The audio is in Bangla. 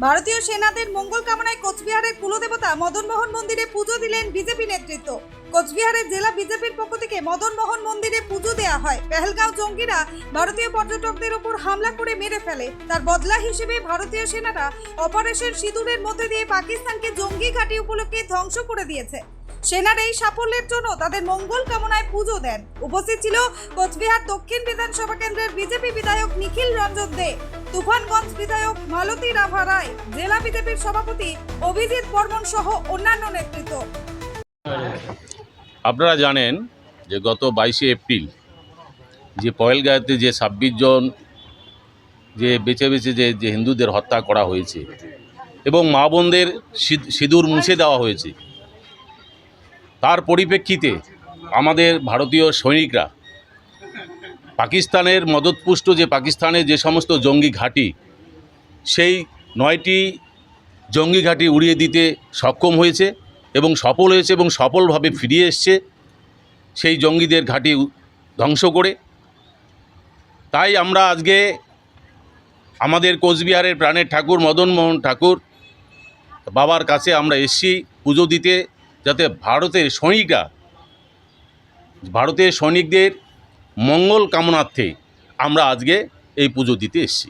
ভারতীয় সেনাদের মঙ্গল কামনায় কোচবিহারের কুলদেবতা মদন মোহন মন্দিরে পুজো দিলেন বিজেপি নেতৃত্ব। কোচবিহারের জেলা বিজেপির পক্ষ থেকে মদন মোহন মন্দিরে পুজো দেওয়া হয়। পেহেলগাঁও জঙ্গিরা ভারতীয় পর্যটকদের উপর হামলা করে মেরে ফেলে। তার বদলা হিসেবে ভারতীয় সেনারা অপারেশন সিঁদুরের মধ্যে দিয়ে পাকিস্তানকে জঙ্গি ঘাঁটি উপলক্ষে ধ্বংস করে দিয়েছে। সেনার এই সাফল্যের জন্য তাদের মঙ্গল কামনায় পুজো দেন। উপস্থিত ছিল কোচবিহার দক্ষিণ বিধানসভা কেন্দ্রের বিজেপি বিধায়ক নিখিল রঞ্জন দে। তুফানগঞ্জ বিধায়ক মালতী রাভা রায় জেলা বিজেপির সভাপতি অভিজিৎ বর্মন সহ অন্যান্য নেতৃত্ব। আপনারা জানেন যে গত বাইশে এপ্রিল যে পয়েলগাঁওতে যে ছাব্বিশ জন যে বেছে বেছে যে যে হিন্দুদের হত্যা করা হয়েছে এবং মা বোনদের সিঁদ- সিঁদুর মুছে দেওয়া হয়েছে, তার পরিপ্রেক্ষিতে আমাদের ভারতীয় সৈনিকরা পাকিস্তানের মদতপুষ্ট যে পাকিস্তানের যে সমস্ত জঙ্গি ঘাঁটি, সেই নয়টি জঙ্গি ঘাঁটি উড়িয়ে দিতে সক্ষম হয়েছে এবং সফল হয়েছে এবং সফলভাবে ফিরিয়ে এসছে সেই জঙ্গিদের ঘাঁটি ধ্বংস করে। তাই আমরা আজকে আমাদের কোচবিহারের প্রাণের ঠাকুর, মদন মোহন ঠাকুর বাবার কাছে আমরা এসছি পুজো দিতে, যাতে ভারতের সৈনিকরা, ভারতের সৈনিকদের মঙ্গল কামনার্থে আমরা আজকে এই পুজো দিতে এসছি।